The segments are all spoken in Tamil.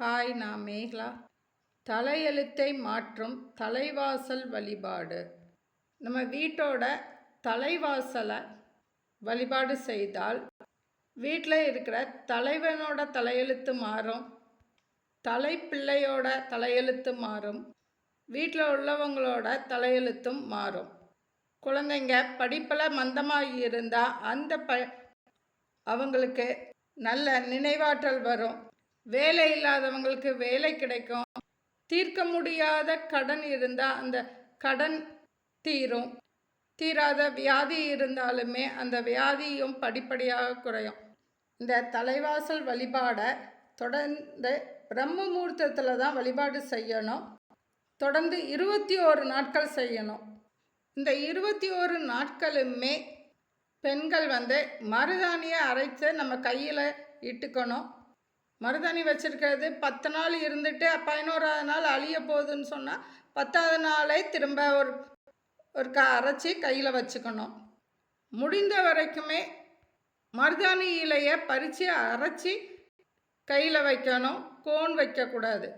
ஹாய் நான் மேகலா. தலையெழுத்தை மாற்றும் தலைவாசல் வழிபாடு. நம்ம வீட்டோட தலைவாசலை வழிபாடு செய்தால் வீட்டில் இருக்கிற தலைவனோட தலையெழுத்து மாறும் தலைப்பிள்ளையோட தலையெழுத்து மாறும் வீட்டில் உள்ளவங்களோட தலையெழுத்தும் மாறும். குழந்தைங்க படிப்பில் மந்தமாக இருந்தால் அந்த ப அவங்களுக்கு நல்ல நினைவாற்றல் வரும். வேலை இல்லாதவங்களுக்கு வேலை கிடைக்கும். தீர்க்க முடியாத கடன் இருந்தால் அந்த கடன் தீரும். தீராத வியாதி இருந்தாலுமே அந்த வியாதியும் படிப்படியாக குறையும். இந்த தலைவாசல் வழிபாடை தொடர்ந்து பிரம்ம முகூர்த்தத்தில் தான் வழிபாடு செய்யணும். தொடர்ந்து இருபத்தி ஓரு நாட்கள் செய்யணும். இந்த இருபத்தி ஓரு நாட்களுமே பெண்கள் வந்து மருதாணியை அரைத்து நம்ம கையில் இட்டுக்கணும். மருதாணி வச்சுருக்கிறது. பத்து நாள் இருந்துட்டு பதினோராவது நாள் அழிய போகுதுன்னு சொன்னால் பத்தாவது நாளே திரும்ப ஒரு ஒரு க அரைச்சி கையில் வச்சுக்கணும். முடிந்த வரைக்குமே மருதாணி இலையை பறித்து அரைச்சி கையில் வைக்கணும். கோன் வைக்கக்கூடாது.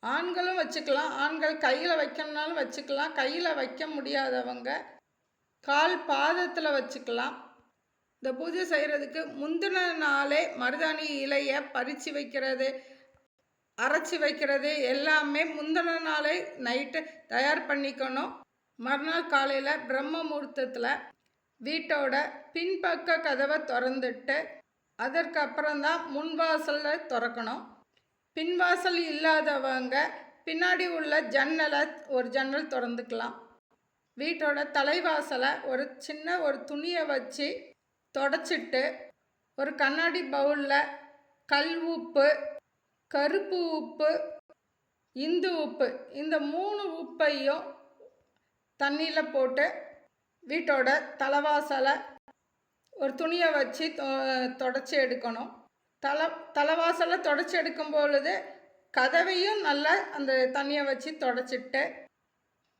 ஆண்களும் வச்சுக்கலாம். ஆண்கள் கையில் வைக்கணுனாலும் வச்சுக்கலாம். கையில் வைக்க முடியாதவங்க கால் பாதத்தில் வச்சுக்கலாம். இந்த பூஜை செய்கிறதுக்கு முந்தின நாளே மருதாணி இலையை பறித்து வைக்கிறது அரைச்சி வைக்கிறது எல்லாமே முந்தின நாளே நைட்டு தயார் பண்ணிக்கணும். மறுநாள் காலையில் பிரம்ம முகூர்த்தத்தில் வீட்டோட பின்பக்க கதவை திறந்துட்டு அதற்கப்புறம்தான் முன்வாசலில் திறக்கணும். பின்வாசல் இல்லாதவங்க பின்னாடி உள்ள ஜன்னலை ஒரு ஜன்னல் திறந்துக்கலாம். வீட்டோட தலைவாசலை ஒரு சின்ன ஒரு துணியை வச்சு தொடச்சிட்டு ஒரு கண்ணாடி பவுலில் கல் உப்பு கருப்பு உப்பு இந்து உப்பு இந்த மூணு உப்பையும் தண்ணியில் போட்டு வீட்டோட தலைவாசலை ஒரு துணியை வச்சு தொடச்சி எடுக்கணும். தலை தலைவாசலை தொடச்சி எடுக்கும் பொழுது கதவையும் நல்லா அந்த தண்ணியை வச்சு தொடச்சிட்டு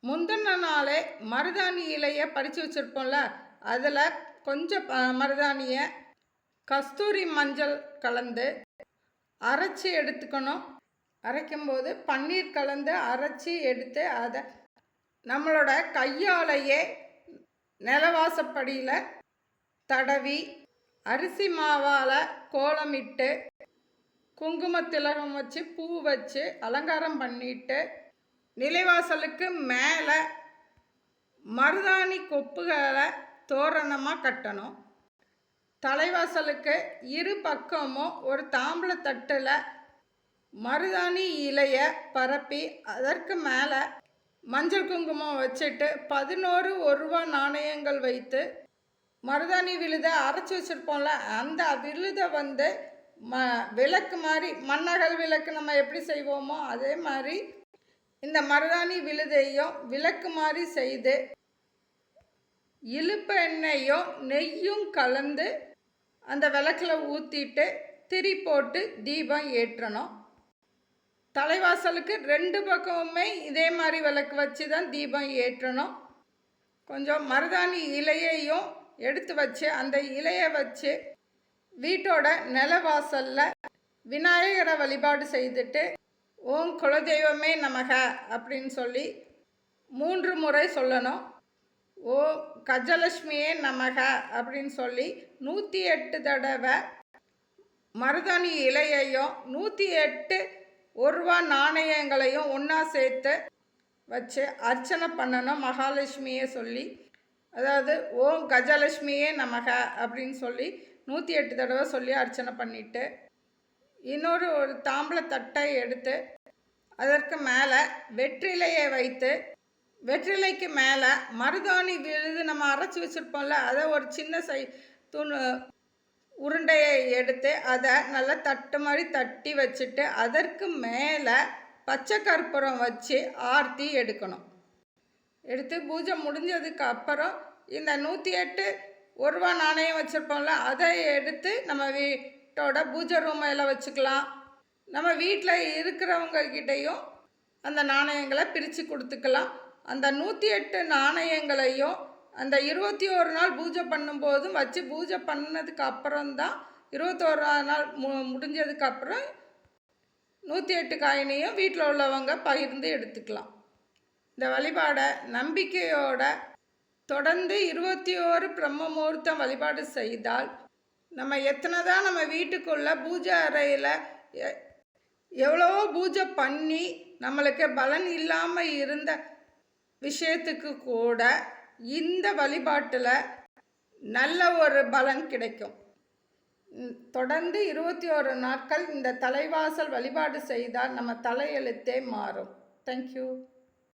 முந்தின நாளே மருதாணி இலையை பறித்து வச்சுருப்போம்ல அதில் கொஞ்சம் மருதாணியை கஸ்தூரி மஞ்சள் கலந்து அரைச்சி எடுத்துக்கணும். அரைக்கும்போது பன்னீர் கலந்து அரைச்சி எடுத்து அதை நம்மளோட கையாலேயே நிலவாசப்படியில் தடவி அரிசி மாவால் கோலமிட்டு குங்குமத்திலகம் வச்சு பூ வச்சு அலங்காரம் பண்ணிட்டு நிலைவாசலுக்கு மேலே மருதாணி கொப்புகளை தோரணமாக கட்டணும். தலைவாசலுக்கு இரு பக்கமும் ஒரு தாம்பளை தட்டில் மருதாணி இலையை பரப்பி அதற்கு மேலே மஞ்சள் குங்குமம் வச்சுட்டு பதினோரு ஒரு ரூபா நாணயங்கள் வைத்து மருதாணி விழுதை அரைச்சி வச்சுருப்போம்ல அந்த விழுதை வந்து ம விளக்கு மாதிரி மண்ணகல் விளக்கு நம்ம எப்படி செய்வோமோ அதே மாதிரி இந்த மருதாணி விழுதையும் விளக்கு மாதிரி செய்து இழுப்பு எண்ணெயும் நெய்யும் கலந்து அந்த விளக்கில் ஊற்றிட்டு திரி போட்டு தீபம் ஏற்றணும். தலைவாசலுக்கு ரெண்டு பக்கமுமே இதே மாதிரி விளக்கு வச்சு தான் தீபம் ஏற்றணும். கொஞ்சம் மருதாணி இலையையும் எடுத்து வச்சு அந்த இலையை வச்சு வீட்டோட நிலவாசலில் விநாயகரை வழிபாடு செய்துட்டு ஓம் குலதெய்வமே நமக அப்படின்னு சொல்லி மூன்று முறை சொல்லணும். ஓ கஜலட்சுமியே நமக அப்படின்னு சொல்லி நூற்றி எட்டு தடவை மருதாணி இலையையும் நூற்றி எட்டு ஒரு ரூபா நாணயங்களையும் ஒன்றா சேர்த்து வச்சு அர்ச்சனை பண்ணணும் மகாலட்சுமியே சொல்லி. அதாவது ஓம் கஜலட்சுமியே நமக அப்படின்னு சொல்லி நூற்றி எட்டு தடவை சொல்லி அர்ச்சனை பண்ணிவிட்டு இன்னொரு ஒரு தாம்பளத்தட்டை எடுத்து அதற்கு மேலே வெற்றிலையை வைத்து வெற்றிலைக்கு மேலே மருதாணி விழுது நம்ம அரைச்சி வச்சுருப்போம்ல அதை ஒரு சின்ன சை துணு உருண்டையை எடுத்து அதை நல்லா தட்டு மாதிரி தட்டி வச்சுட்டு அதற்கு மேலே பச்சை கற்பூரம் வச்சு ஆர்த்தி எடுக்கணும். எடுத்து பூஜை முடிஞ்சதுக்கு அப்புறம் இந்த நூற்றி எட்டு ஒரு ரூபா நாணயம் வச்சுருப்போம்ல அதை எடுத்து நம்ம வீட்டோட பூஜை ரூமையில் வச்சுக்கலாம். நம்ம வீட்டில் இருக்கிறவங்கக்கிட்டேயும் அந்த நாணயங்களை பிரித்து கொடுத்துக்கலாம். அந்த நூற்றி எட்டு நாணயங்களையும் அந்த இருபத்தி ஒரு நாள் பூஜை பண்ணும்போதும் வச்சு பூஜை பண்ணதுக்கு அப்புறம்தான் இருபத்தோரு நாள் மு முடிஞ்சதுக்கப்புறம் நூற்றி எட்டு காயினையும் வீட்டில் உள்ளவங்க பகிர்ந்து எடுத்துக்கலாம். இந்த வழிபாடை நம்பிக்கையோட தொடர்ந்து இருபத்தி ஓரு பிரம்ம முகூர்த்தம் வழிபாடு செய்தால் நம்ம எத்தனை தான் நம்ம வீட்டுக்குள்ள பூஜை அறையில் எ- எவ்வளவோ பூஜை பண்ணி நம்மளுக்கு பலன் இல்லாமல் இருந்த விஷயத்துக்கு கூட இந்த வழிபாட்டில் நல்ல ஒரு பலன் கிடைக்கும். தொடர்ந்து இருபத்தி ஓரு நாட்கள் இந்த தலைவாசல் வழிபாடு செய்தால் நம்ம தலையெழுத்தே மாறும். தேங்க்யூ